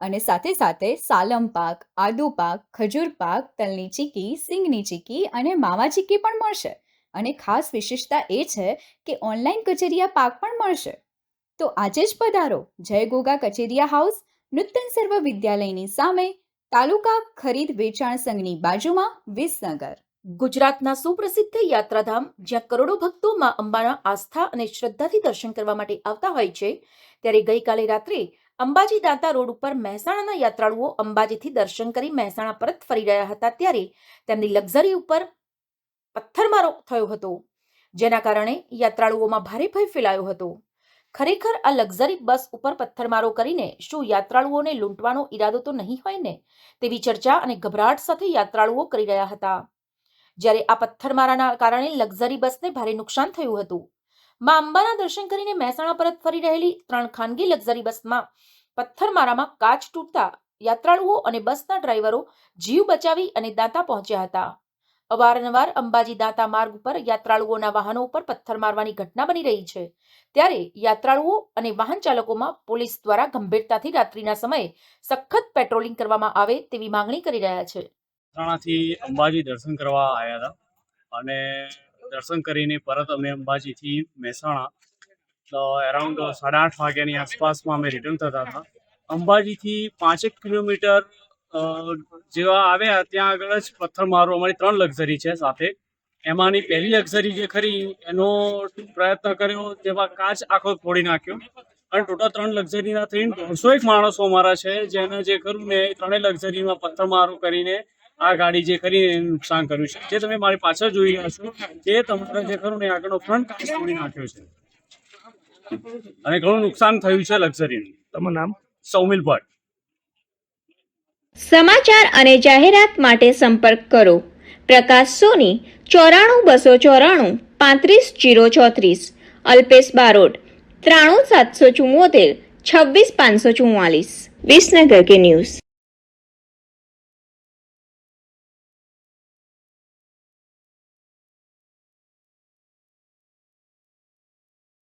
અને સાથે સાથે સાલમ પાક, આદુ પાક, ખજૂર પાક, તલની ચીકી, સિંગની ચીકી અને માવા ચીકી પણ મળશે. અને ખાસ વિશેષતા એ છે કે ઓનલાઈન કચેરિયા પાક પણ મળશે. તો આજે જ પધારો. જય ગોગા કચેરિયા હાઉસ, નૂતન સર્વ વિદ્યાલયની સામે, તાલુકા ખરીદ વેચાણ સંઘની બાજુમાં, વિસનગર. ગુજરાતના સુપ્રસિદ્ધ યાત્રાધામ, જ્યાં કરોડો ભક્તો માં અંબાના આસ્થા અને શ્રદ્ધાથી દર્શન કરવા માટે આવતા હોય છે, ત્યારે ગઈકાલે રાત્રે અંબાજી દાંતા રોડ ઉપર મહેસાણાના યાત્રાળુઓ અંબાજીથી દર્શન કરી મહેસાણા પરત ફરી રહ્યા હતા ત્યારે તેમની લક્ઝરી ઉપર પથ્થરમારો થયો હતો, જેના કારણે યાત્રાળુઓમાં ભારે ભય ફેલાયો હતો. ખરેખર આ લક્ઝરી બસ ઉપર પથ્થરમારો કરીને શું યાત્રાળુઓને લૂંટવાનો ઈરાદો તો નહીં હોય ને? તેવી ચર્ચા અને ગભરાટ સાથે યાત્રાળુઓ કરી રહ્યા હતા. જ્યારે આ પથ્થરમારાના કારણે લક્ઝરી બસને ભારે નુકસાન થયું હતું. માં અંબાના દર્શન કરીને મહેસાણા પરત ફરી રહેલી ત્રણ ખાનગી લક્ઝરી બસમાં પથ્થરમારામાં કાચ તૂટતા યાત્રાળુઓ અને બસના ડ્રાઈવરો જીવ બચાવી અને દાંતા પહોંચ્યા હતા. અવારનવાર અંબાજી દાંતા માર્ગ ઉપર યાત્રાળુઓના વાહનો ઉપર પથ્થર મારવાની ઘટના બની રહી છે. ત્યારે યાત્રાળુઓ અને વાહન ચાલકોમાં પોલીસ દ્વારા ગંભીરતાથી રાત્રિના સમયે સખત પેટ્રોલિંગ કરવામાં આવે તેવી માંગણી કરી રહ્યા છે. અંબાજી દર્શન કરવા આવ્યા હતા અને દર્શન કરીને પરત અમે અંબાજીથી મહેસાણા, તો એરાઉન્ડ સાડા આઠ વાગ્યાની આસપાસમાં અમે રિટર્ન થતા હતા. અંબાજીથી પાંચેક કિલોમીટર જેવા આવ્યા ત્યાં આગળ જ પથ્થર મારો અમારી ત્રણ લક્ઝરી છે સાથે. એમાંની પહેલી લક્ઝરી જે ખરી, એનો પ્રયત્ન કર્યો જેમાં કાચ આખો ફોડી નાખ્યો. અને ટોટલ ત્રણ લક્ઝરીના થઈને દોઢસો એક માણસો અમારા છે, જેને જે ખરું ને ત્રણેય લક્ઝરીમાં પથ્થરમારો કરીને આ ગાડી જે કરીને નુકસાન કર્યું છે. જે તમે મારી પાછળ જોઈ રહ્યા છો એ તમારે જે ખરું ને આગળનો ફ્રન્ટ કાચ તોડી નાખ્યો છે. અને ઘણું નુકસાન થયું છે લક્ઝરીનું તમારું નામ? સૌમિલ ભટ્ટ. સમાચાર અને જાહેરાત માટે સંપર્ક કરો. પ્રકાશ સોની ચોરાણું બસો ચોરાણું પાંત્રીસ જીરો ચોત્રીસ. અલ્પેશ બારોટ ત્રાણું સાતસો ચુમ્મોતેર છવ્વીસ પાંચસો ચુમ્માલીસ વિસનગર કે ન્યૂઝ.